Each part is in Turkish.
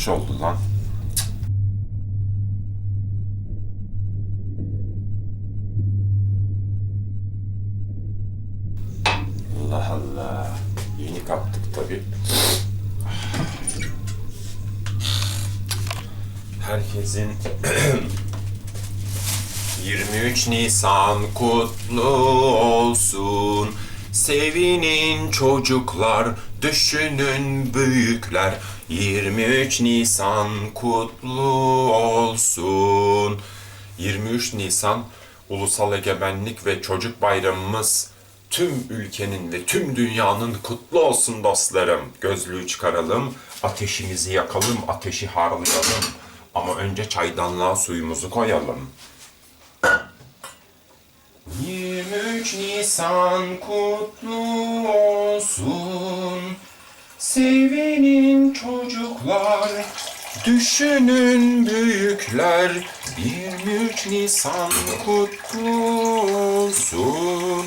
Yanlış oldu lan. Allah Allah. Yeni kalktık tabii. Herkesin 23 Nisan kutlu olsun. Sevinin çocuklar, düşünün büyükler. 23 Nisan kutlu olsun. 23 Nisan Ulusal Egemenlik ve Çocuk Bayramımız tüm ülkenin ve tüm dünyanın kutlu olsun dostlarım. Gözlüğü çıkaralım, ateşimizi yakalım, ateşi harlayalım. Ama önce çaydanlığa suyumuzu koyalım. 23 Nisan kutlu olsun. Sevinin çocuklar, düşünün büyükler. 23 Nisan kutlu olsun.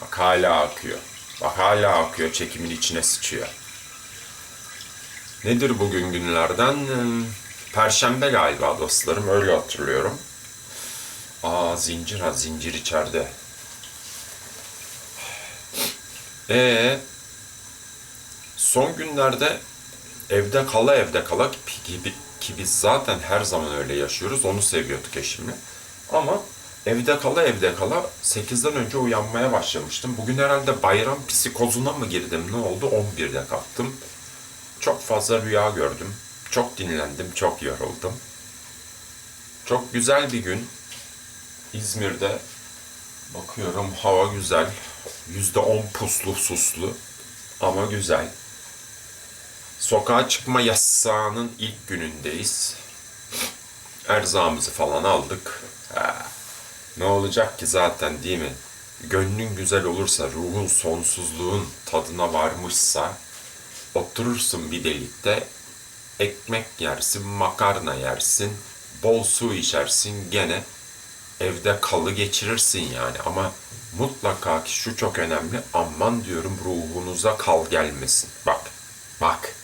Bak hala akıyor. Bak hala akıyor, çekimin içine sıçıyor. Nedir bugün günlerden? Perşembe galiba dostlarım, öyle hatırlıyorum. Aa zincir ha, zincir içeride. Ee, son günlerde evde kala evde kala gibi ki biz zaten her zaman öyle yaşıyoruz. Onu seviyorduk eşimle. Ama evde kala evde kala 8'den önce uyanmaya başlamıştım. Bugün herhalde bayram psikozuna mı girdim ne oldu 11'de kalktım. Çok fazla rüya gördüm. Çok dinlendim, çok yoruldum. Çok güzel bir gün. İzmir'de bakıyorum hava güzel. Yüzde on puslu suslu ama güzel. Sokağa çıkma yasağının ilk günündeyiz. Erzağımızı falan aldık. Ha, ne olacak ki zaten değil mi? Gönlün güzel olursa, ruhun sonsuzluğun tadına varmışsa, oturursun bir delikte, ekmek yersin, makarna yersin, bol su içersin gene evde kalı geçirirsin yani ama mutlaka ki şu çok önemli aman diyorum ruhunuza kal gelmesin. Bak, bak,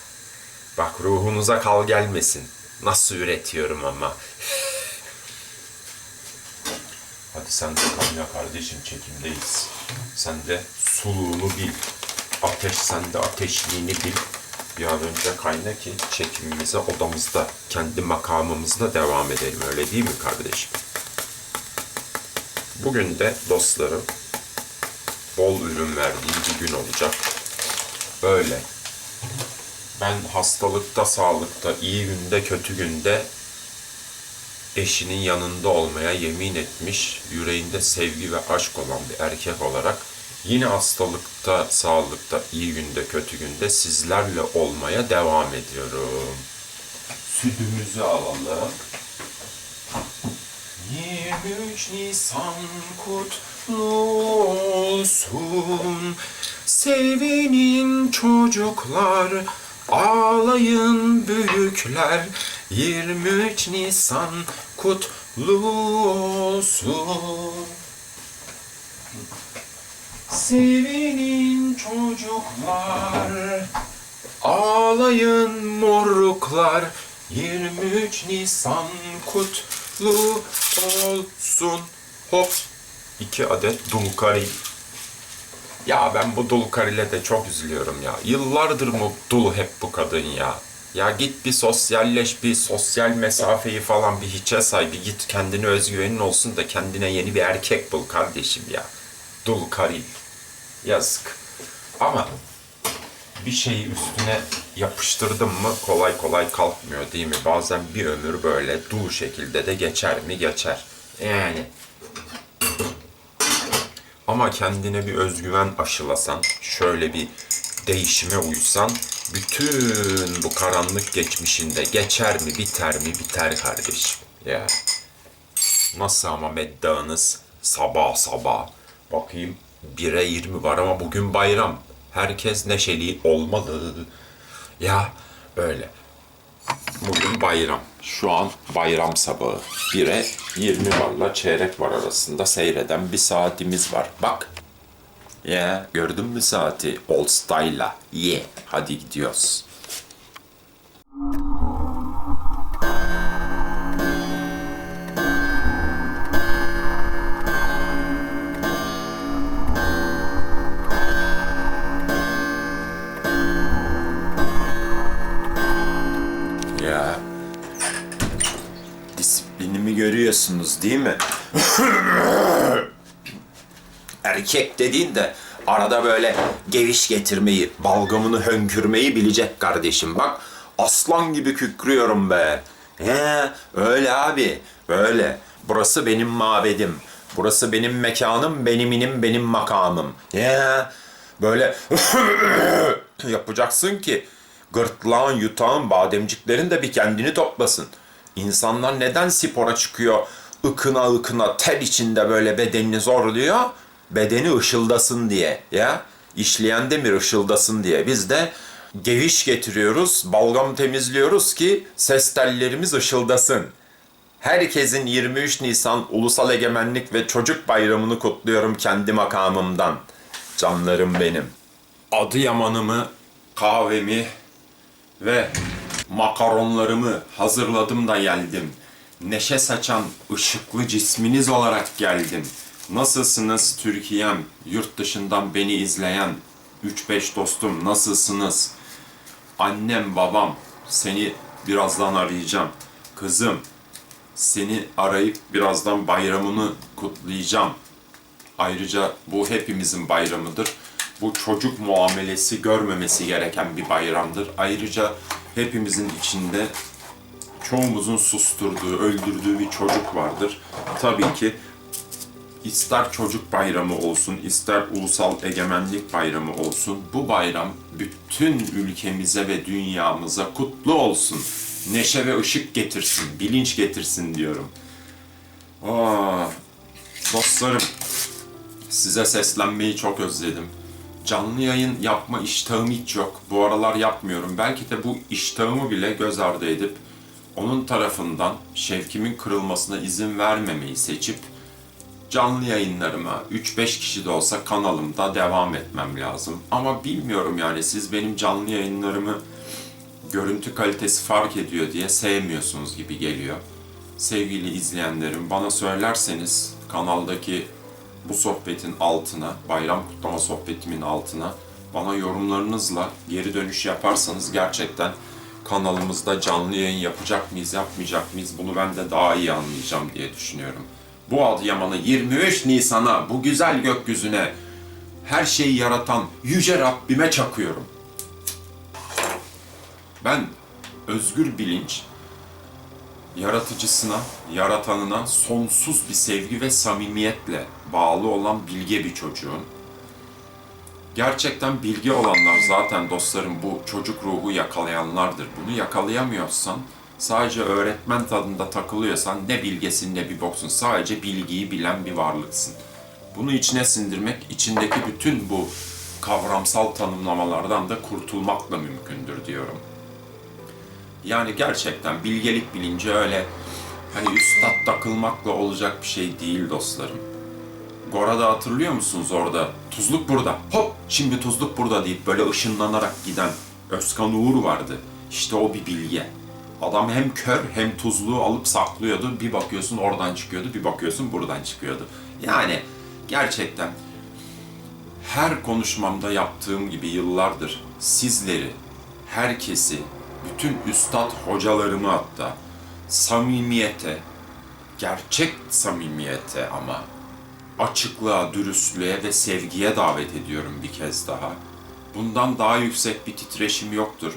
bak ruhunuza kal gelmesin. Nasıl üretiyorum ama. Hadi sen de kayna kardeşim çekimdeyiz. Sen de suluğunu bil. Ateş sen de ateşliğini bil. Bir an önce kayna ki çekimimize odamızda, kendi makamımızda devam edelim. Öyle değil mi kardeşim? Bugün de dostlarım bol ürün verdiğim bir gün olacak. Böyle. Ben hastalıkta, sağlıkta, iyi günde, kötü günde eşinin yanında olmaya yemin etmiş, yüreğinde sevgi ve aşk olan bir erkek olarak yine hastalıkta, sağlıkta, iyi günde, kötü günde sizlerle olmaya devam ediyorum. Sütümüzü alalım. 23 Nisan kutlu olsun. Sevinin çocuklar, ağlayın büyükler. 23 Nisan kutlu olsun. Sevinin çocuklar, ağlayın moruklar. 23 Nisan kutlu olsun. Hop. iki adet dulkari. Ya ben bu dulkarile de çok üzülüyorum ya. Yıllardır dul hep bu kadın ya. Ya git bir sosyalleş, bir sosyal mesafeyi falan bir hiçe say, bir git kendine özgüvenin olsun da kendine yeni bir erkek bul kardeşim ya. Dul karil. Yazık. Ama bir şeyi üstüne yapıştırdım mı kolay kolay kalkmıyor değil mi? Bazen bir ömür böyle dul şekilde de geçer mi? Geçer. Yani. Ama kendine bir özgüven aşılasan, şöyle bir değişime uysan, bütün bu karanlık geçmişinde geçer mi, biter mi, biter kardeşim. Ya. Nasıl ama meddağınız sabah sabah. Bakayım 1'e 20 var ama bugün bayram. Herkes neşeli olmalı. Ya öyle. Bugün bayram. Şu an bayram sabahı. 1'e 20 varla çeyrek var arasında seyreden bir saatimiz var. Bak. Ya gördün mü saati? Old style'la. Yeah. Hadi gidiyoruz. Görüyorsunuz değil mi? Erkek dediğin de arada böyle geviş getirmeyi, balgamını hönkürmeyi bilecek kardeşim. Bak aslan gibi kükrüyorum be. He, öyle abi, öyle. Burası benim mabedim. Burası benim mekanım, benim inim, benim makamım. Ya böyle yapacaksın ki gırtlağın, yutağın, bademciklerin de bir kendini toplasın. İnsanlar neden spora çıkıyor? ıkına ıkına ter içinde böyle bedenini zorluyor. Bedeni ışıldasın diye ya. İşleyen demir ışıldasın diye. Biz de geviş getiriyoruz, balgam temizliyoruz ki ses tellerimiz ışıldasın. Herkesin 23 Nisan Ulusal Egemenlik ve Çocuk Bayramı'nı kutluyorum kendi makamımdan. Canlarım benim. Adıyaman'ımı, kahvemi ve makaronlarımı hazırladım da geldim. Neşe saçan ışıklı cisminiz olarak geldim. Nasılsınız Türkiye'm? Yurt dışından beni izleyen 3-5 dostum nasılsınız? Annem, babam seni birazdan arayacağım. Kızım seni arayıp birazdan bayramını kutlayacağım. Ayrıca bu hepimizin bayramıdır. Bu çocuk muamelesi görmemesi gereken bir bayramdır. Ayrıca hepimizin içinde çoğumuzun susturduğu, öldürdüğü bir çocuk vardır. Tabii ki ister çocuk bayramı olsun, ister ulusal egemenlik bayramı olsun, bu bayram bütün ülkemize ve dünyamıza kutlu olsun. Neşe ve ışık getirsin, bilinç getirsin diyorum. Aa, dostlarım, size seslenmeyi çok özledim. Canlı yayın yapma iştahım hiç yok. Bu aralar yapmıyorum. Belki de bu iştahımı bile göz ardı edip onun tarafından şevkimin kırılmasına izin vermemeyi seçip canlı yayınlarıma 3-5 kişi de olsa kanalımda devam etmem lazım. Ama bilmiyorum yani siz benim canlı yayınlarımı görüntü kalitesi fark ediyor diye sevmiyorsunuz gibi geliyor. Sevgili izleyenlerim bana söylerseniz kanaldaki bu sohbetin altına, bayram kutlama sohbetimin altına bana yorumlarınızla geri dönüş yaparsanız gerçekten kanalımızda canlı yayın yapacak mıyız, yapmayacak mıyız bunu ben de daha iyi anlayacağım diye düşünüyorum. Bu Adıyaman'ı 23 Nisan'a, bu güzel gökyüzüne, her şeyi yaratan Yüce Rabbime çakıyorum. Ben özgür bilinç, yaratıcısına, yaratanına sonsuz bir sevgi ve samimiyetle bağlı olan bilge bir çocuğun. Gerçekten bilgi olanlar zaten dostlarım bu çocuk ruhu yakalayanlardır. Bunu yakalayamıyorsan, sadece öğretmen tadında takılıyorsan ne bilgesin ne bir boksun. Sadece bilgiyi bilen bir varlıksın. Bunu içine sindirmek, içindeki bütün bu kavramsal tanımlamalardan da kurtulmakla mümkündür diyorum. Yani gerçekten bilgelik bilinci öyle hani üstad takılmakla olacak bir şey değil dostlarım. Gora'da hatırlıyor musunuz orada? Tuzluk burada. Hop şimdi tuzluk burada deyip böyle ışınlanarak giden Özkan Uğur vardı. İşte o bir bilge. Adam hem kör hem tuzluğu alıp saklıyordu. Bir bakıyorsun oradan çıkıyordu, bir bakıyorsun buradan çıkıyordu. Yani gerçekten her konuşmamda yaptığım gibi yıllardır sizleri, herkesi, bütün üstad hocalarımı hatta samimiyete, gerçek samimiyete ama açıklığa, dürüstlüğe ve sevgiye davet ediyorum bir kez daha. Bundan daha yüksek bir titreşim yoktur.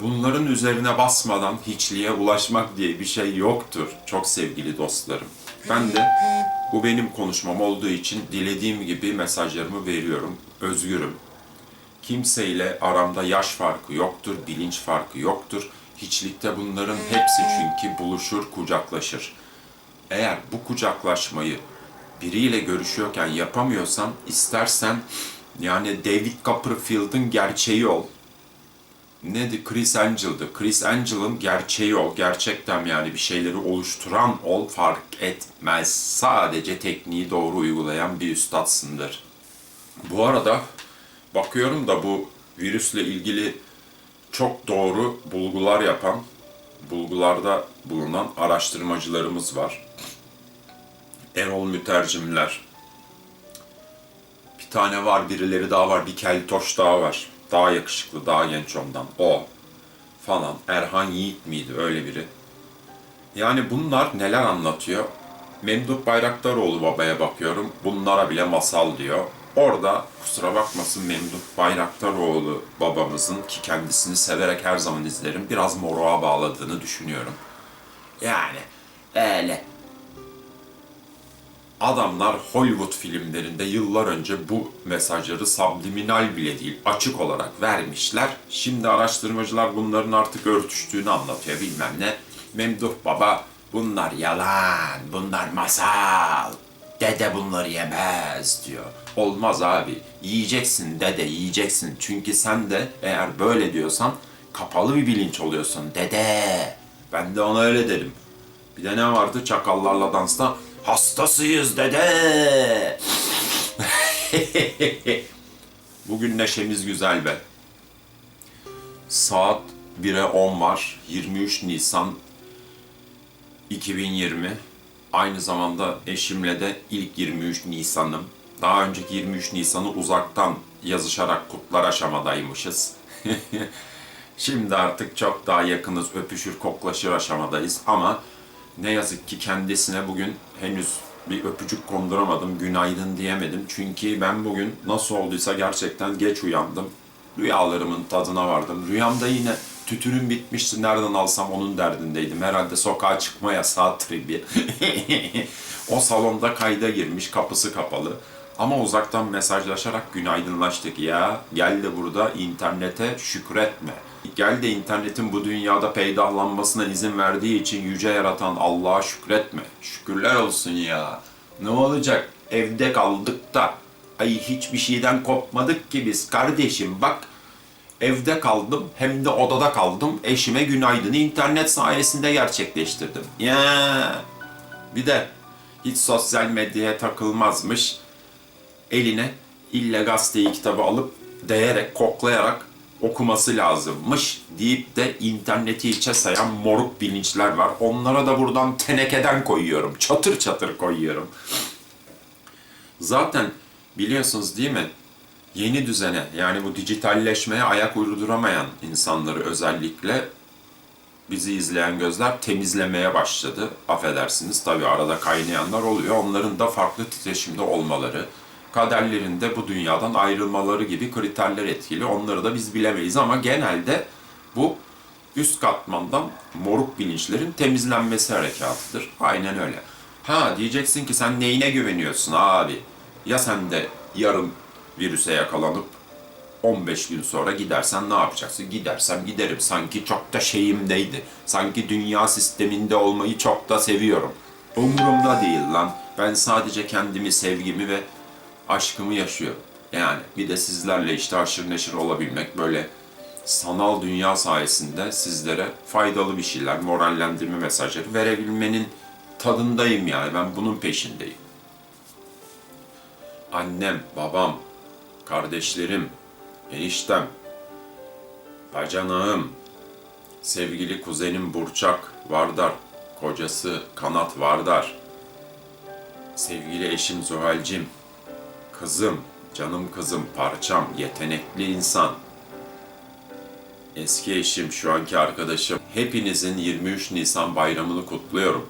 Bunların üzerine basmadan hiçliğe ulaşmak diye bir şey yoktur çok sevgili dostlarım. Ben de bu benim konuşmam olduğu için dilediğim gibi mesajlarımı veriyorum. Özgürüm. Kimseyle aramda yaş farkı yoktur, bilinç farkı yoktur. Hiçlikte bunların hepsi çünkü buluşur, kucaklaşır. Eğer bu kucaklaşmayı biriyle görüşüyorken yapamıyorsan istersen yani David Copperfield'ın gerçeği ol. Neydi? Chris Angel'dı. Chris Angel'ın gerçeği ol. Gerçekten yani bir şeyleri oluşturan ol fark etmez. Sadece tekniği doğru uygulayan bir üstadsındır. Bu arada bakıyorum da bu virüsle ilgili çok doğru bulgular yapan, bulgularda bulunan araştırmacılarımız var. Erol Mütercimler. Bir tane var, birileri daha var. Bir Keltoş daha var. Daha yakışıklı, daha genç ondan. O falan. Erhan Yiğit miydi? Öyle biri. Yani bunlar neler anlatıyor? Memduh Bayraktaroğlu babaya bakıyorum. Bunlara bile masal diyor. Orada kusura bakmasın Memduh Bayraktaroğlu babamızın ki kendisini severek her zaman izlerim. Biraz moruğa bağladığını düşünüyorum. Yani öyle. Adamlar Hollywood filmlerinde yıllar önce bu mesajları subliminal bile değil açık olarak vermişler. Şimdi araştırmacılar bunların artık örtüştüğünü anlatıyor bilmem ne. Memduh Baba bunlar yalan, bunlar masal. Dede bunları yemez diyor. Olmaz abi. Yiyeceksin dede yiyeceksin. Çünkü sen de eğer böyle diyorsan kapalı bir bilinç oluyorsun dede. Ben de ona öyle derim. Bir de ne vardı çakallarla dansta? Hastasıyız dede. Bugün neşemiz güzel be. Saat 1'e 10 var. 23 Nisan 2020. Aynı zamanda eşimle de ilk 23 Nisan'ım. Daha önceki 23 Nisan'ı uzaktan yazışarak kutlar aşamadaymışız. Şimdi artık çok daha yakınız, öpüşür, koklaşır aşamadayız ama ne yazık ki kendisine bugün henüz bir öpücük konduramadım, günaydın diyemedim. Çünkü ben bugün nasıl olduysa gerçekten geç uyandım. Rüyalarımın tadına vardım. Rüyamda yine tütünüm bitmişti, nereden alsam onun derdindeydim. Herhalde sokağa çıkma yasağı tribi. o salonda kayda girmiş, kapısı kapalı. Ama uzaktan mesajlaşarak günaydınlaştık ya. Gel de burada internete şükretme. Gel de internetin bu dünyada peydahlanmasına izin verdiği için yüce yaratan Allah'a şükretme. Şükürler olsun ya. Ne olacak? Evde kaldık da. Ay hiçbir şeyden kopmadık ki biz kardeşim bak. Evde kaldım hem de odada kaldım. Eşime günaydını internet sayesinde gerçekleştirdim. Ya. Bir de hiç sosyal medyaya takılmazmış eline ille gazeteyi kitabı alıp değerek, koklayarak okuması lazımmış deyip de interneti içe sayan moruk bilinçler var. Onlara da buradan tenekeden koyuyorum. Çatır çatır koyuyorum. Zaten biliyorsunuz değil mi? Yeni düzene yani bu dijitalleşmeye ayak uyduramayan insanları özellikle bizi izleyen gözler temizlemeye başladı. Affedersiniz tabii arada kaynayanlar oluyor. Onların da farklı titreşimde olmaları, kaderlerinde bu dünyadan ayrılmaları gibi kriterler etkili. Onları da biz bilemeyiz ama genelde bu üst katmandan moruk bilinçlerin temizlenmesi harekatıdır. Aynen öyle. Ha diyeceksin ki sen neyine güveniyorsun abi? Ya sen de yarın virüse yakalanıp 15 gün sonra gidersen ne yapacaksın? Gidersem giderim. Sanki çok da şeyimdeydi. Sanki dünya sisteminde olmayı çok da seviyorum. Umurumda değil lan. Ben sadece kendimi, sevgimi ve aşkımı yaşıyorum. Yani bir de sizlerle işte aşırı neşir olabilmek böyle sanal dünya sayesinde sizlere faydalı bir şeyler, morallendirme mesajları verebilmenin tadındayım yani. Ben bunun peşindeyim. Annem, babam, kardeşlerim, eniştem, bacanağım, sevgili kuzenim Burçak Vardar, kocası Kanat Vardar, sevgili eşim Zuhal'cim, kızım, canım kızım, parçam, yetenekli insan, eski eşim, şu anki arkadaşım, hepinizin 23 Nisan bayramını kutluyorum.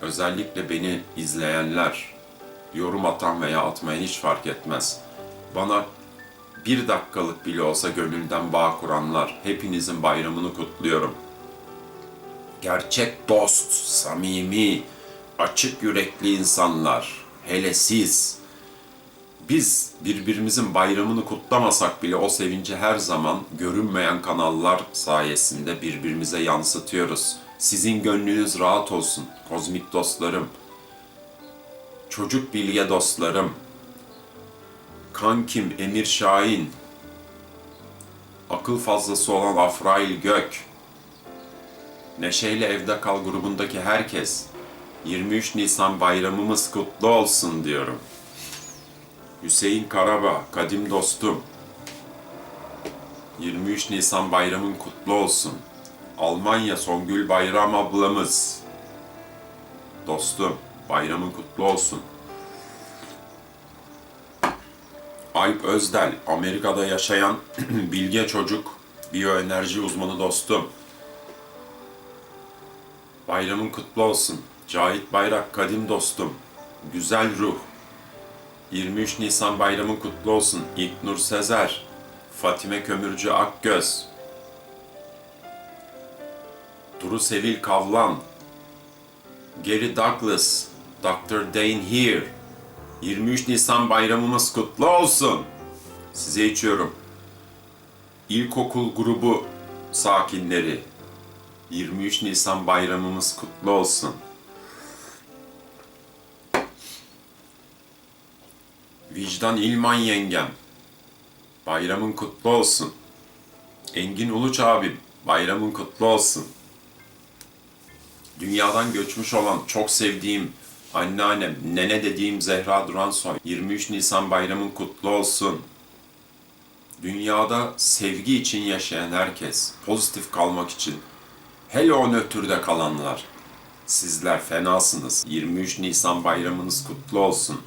Özellikle beni izleyenler, yorum atan veya atmayan hiç fark etmez. Bana bir dakikalık bile olsa gönülden bağ kuranlar, hepinizin bayramını kutluyorum. Gerçek dost, samimi, açık yürekli insanlar, hele siz. Biz birbirimizin bayramını kutlamasak bile o sevinci her zaman görünmeyen kanallar sayesinde birbirimize yansıtıyoruz. Sizin gönlünüz rahat olsun kozmik dostlarım. Çocuk bilge dostlarım. Kankim Emir Şahin. Akıl fazlası olan Afrail Gök. Neşeyle Evde Kal grubundaki herkes 23 Nisan bayramımız kutlu olsun diyorum. Hüseyin Karaba, kadim dostum. 23 Nisan bayramın kutlu olsun. Almanya Songül Bayram ablamız. Dostum, bayramın kutlu olsun. Alp Özdel, Amerika'da yaşayan bilge çocuk, biyoenerji uzmanı dostum. Bayramın kutlu olsun. Cahit Bayrak, kadim dostum. Güzel ruh. 23 Nisan bayramın kutlu olsun. İlknur Sezer, Fatime Kömürcü Akgöz, Duru Sevil Kavlan, Gary Douglas, Dr. Dane Here. 23 Nisan bayramımız kutlu olsun. Size içiyorum. İlkokul grubu sakinleri. 23 Nisan bayramımız kutlu olsun. Vicdan İlman yengem. Bayramın kutlu olsun. Engin Uluç abim. Bayramın kutlu olsun. Dünyadan göçmüş olan çok sevdiğim anneannem, nene dediğim Zehra Duransoy. 23 Nisan bayramın kutlu olsun. Dünyada sevgi için yaşayan herkes, pozitif kalmak için, hele o nötrde kalanlar, sizler fenasınız. 23 Nisan bayramınız kutlu olsun.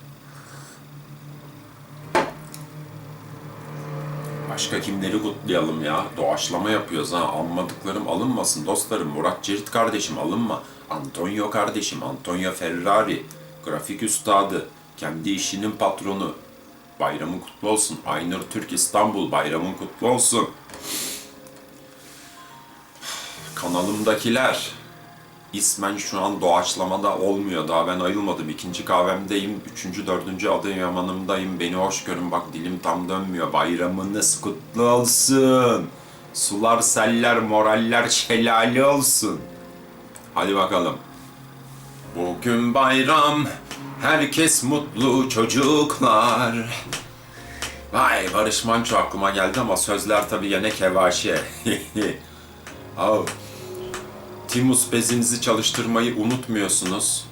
Başka kimleri kutlayalım ya? Doğaçlama yapıyoruz ha. Anmadıklarım alınmasın dostlarım. Murat Cirit kardeşim alınma. Antonio kardeşim, Antonio Ferrari. Grafik üstadı. Kendi işinin patronu. Bayramın kutlu olsun. Aynur Türk İstanbul. Bayramın kutlu olsun. Kanalımdakiler. İsmen şu an doğaçlamada olmuyor. Daha ben ayılmadım. İkinci kahvemdeyim. Üçüncü, dördüncü Adıyaman'ımdayım. Beni hoş görün. Bak dilim tam dönmüyor. Bayramınız kutlu olsun. Sular, seller, moraller şelale olsun. Hadi bakalım. Bugün bayram. Herkes mutlu çocuklar. Vay Barış Manço aklıma geldi ama sözler tabii yine kevaşe. Av. Timus bezinizi çalıştırmayı unutmuyorsunuz.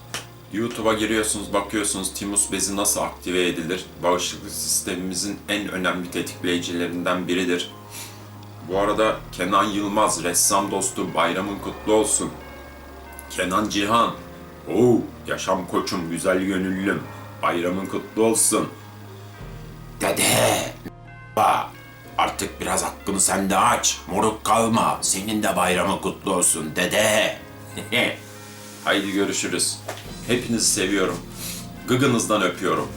YouTube'a giriyorsunuz, bakıyorsunuz Timus bezi nasıl aktive edilir. Bağışıklık sistemimizin en önemli tetikleyicilerinden biridir. Bu arada Kenan Yılmaz, ressam dostu bayramın kutlu olsun. Kenan Cihan, Oo, yaşam koçum, güzel gönüllüm, bayramın kutlu olsun. Dede, Ba, artık biraz hakkını sen de aç. Moruk kalma. Senin de bayramı kutlu olsun dede. Haydi görüşürüz. Hepinizi seviyorum. Gıgınızdan öpüyorum.